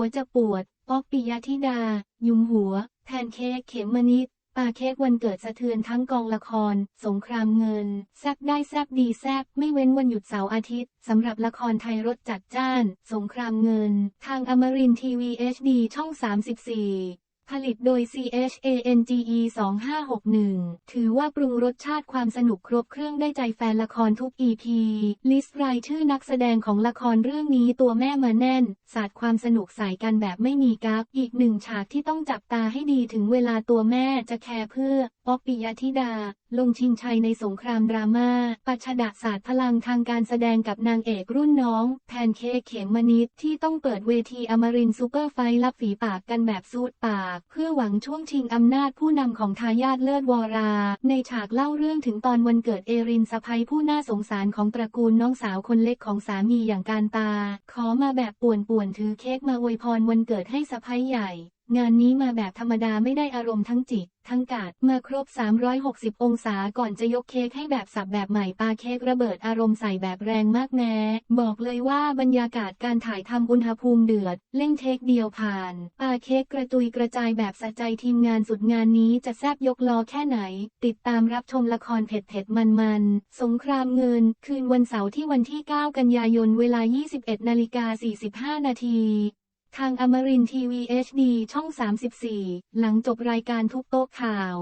หัวจะปวด ป๊อกปิยธิดา ยุมหัว แพนเค้กเขมมนิดปาเค้กวันเกิดสะเทือนทั้งกองละคร สงครามเงิน แซบได้แซบดีแซบไม่เว้นวันหยุดเสาร์อาทิตย์ สำหรับละครไทยรถจัดจ้าน สงครามเงิน ทางอมรินทีวี HD ช่อง 34 ผลิตโดย CHANGE 2561 ถือว่าปรุงรสชาติความสนุกครบเครื่องได้ใจแฟนละครทุก EP ลิสต์รายชื่อนักแสดงของละครเรื่องนี้ตัวแม่มาแน่นสาดความสนุกใส่กันแบบไม่มีกักอีกหนึ่งฉากที่ต้องจับตาให้ดีถึงเวลาตัวแม่จะแคร์เพื่อป๊อกปิยธิดา ลงชิงชัยในสงครามดราม่าปัชดะศาสตร์พลังทางการแสดงกับนางเอกรุ่นน้อง แพนเค้กเขมมนิดที่ต้องเปิดเวทีอมรินซูเปอร์ไฟท์รับฝีปากกันแบบสูดปากเพื่อหวังช่วงชิงอำนาจผู้นำของทายาทเลิศวรา ในฉากเล่าเรื่องถึงตอนวันเกิดเอรินสะพ้ยผู้น่าสงสารของตระกูลน้องสาวคนเล็กของสามีอย่างการตา ขอมาแบบป่วนๆถือเค้กมาอวยพรวันเกิดให้สะพ้ยใหญ่ งานนี้มาแบบธรรมดาไม่ได้อารมณ์ทั้งจิต ทั้งกาดมาครบ 360 องศาก่อนจะยกเค้กให้แบบสับแบบใหม่ปาเค้กระเบิดอารมณ์ใส่แบบแรงมากแม้บอกเลยว่าบรรยากาศการถ่ายทำอุณหภูมิเดือด เล่งเทคเดียวผ่าน ปาเค้กกระจุยกระจายแบบสะใจทีมงานสุดงานนี้จะแซบยกล้อแค่ไหน ติดตามรับชมละครเผ็ดเผ็ดมันมันๆสงครามเงิน คืนวันเสาร์ที่วันที่ 9 กันยายนเวลา 21นาฬิกา45นาที ทางอมรินทีวี HD ช่อง 34 หลังจบรายการทุกโต๊ะข่าว